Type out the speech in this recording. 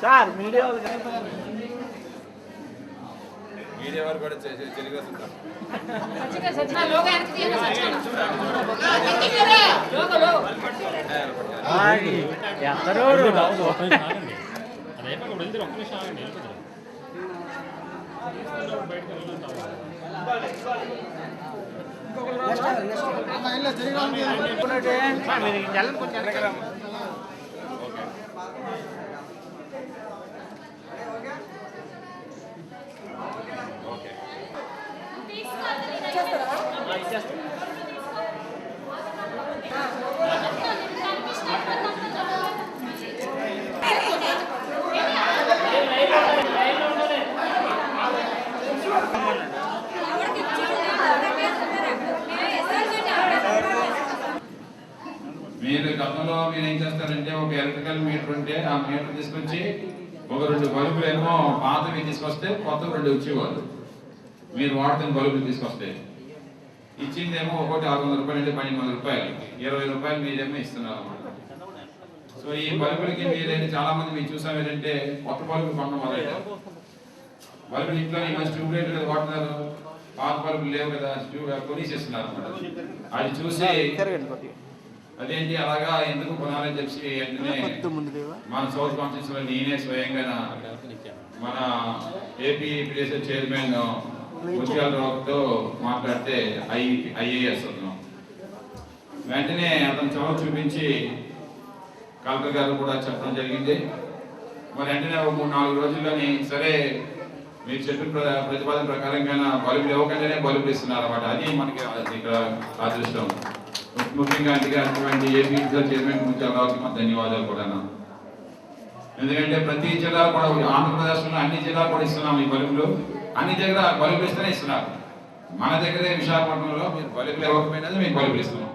Sir media media వారు కూడా తెలుగు వస్తుంటారు ఎందరో అదైతే అక్కడ వెళ్తే ఒక్క నిమిషం ఆగండి వెళ్ళిపోతారు బయటకు వెళ్ళాలంటావా మీరు గతంలో మీరు ఏం చేస్తారంటే ఒక ఎలక్ట్రికల్ మీటర్ ఉంటే ఆ మీటర్ తీసుకొచ్చి ఒక రెండు బల్బులు ఏమో పాతవి తీసుకొస్తే కొత్త రెండు వచ్చేవాళ్ళు. మీరు వాడుతున్న బల్బులు తీసుకొస్తే. ఇచ్చిందేమో ఒకటి ఆరు వందల రూపాయలు అంటే పన్నెండు వందల రూపాయలు. ఇరవై రూపాయలు మీరేమో ఇస్తున్నారు అన్నమాట సో ఈ బల్బులకి మీరేంటి చాలా మంది మీరు చూసాం ఏంటంటే కొత్త బల్బులు కొనడం మొదలెట్టారు. బల్బులు ఇంట్లో మంచి ట్యూబ్ లైట్ కదా వాడుతున్నారు. పాత బల్బులు లేవు కదా ట్యూబ్ కొనిసేస్తున్నారు అన్నమాట అది చూసి అదేంటి? అలాగా ఎందుకు కొనాలని చెప్పి వెంటనే మన సౌత్ కాన్ఫరెన్స్లో నేనే స్వయంగా మన ఏపీ పిఎస్ఎల్ చైర్మన్ ముత్యాలరావుతో మాట్లాడితే ఐ ఐఏఎస్ అతను వెంటనే అతను చదువు చూపించి కలెక్టర్ గారు కూడా చెప్పడం జరిగింది. మరి వెంటనే ఒక మూడు నాలుగు రోజుల్లోని సరే మీరు చెప్పిన ప్ర- ప్రతిపాదన ప్రకారంగా బల్బులు ఇవ్వకుండానే బల్బులు ఇస్తున్నారు అన్నమాట అది మనకి ఇక్కడ అదృష్టం. ముఖ్యంగా అందుకే అటువంటి ఏపీ చైర్మన్ ముత్యాలరావుకి మా ధన్యవాదాలు కూడా ఎందుకంటే ప్రతి జిల్లా కూడా ఆంధ్రప్రదేశ్లో అన్ని జిల్లాలు కూడా ఇస్తున్నాం ఈ బలుపులు అన్ని దగ్గర బలుపులు ఇస్తేనే ఇస్తున్నారు. మన దగ్గరే విశాఖపట్నంలో మీరు బలుపులు ఇవ్వకపోయినది మీకు బలుపులు ఇస్తున్నాం.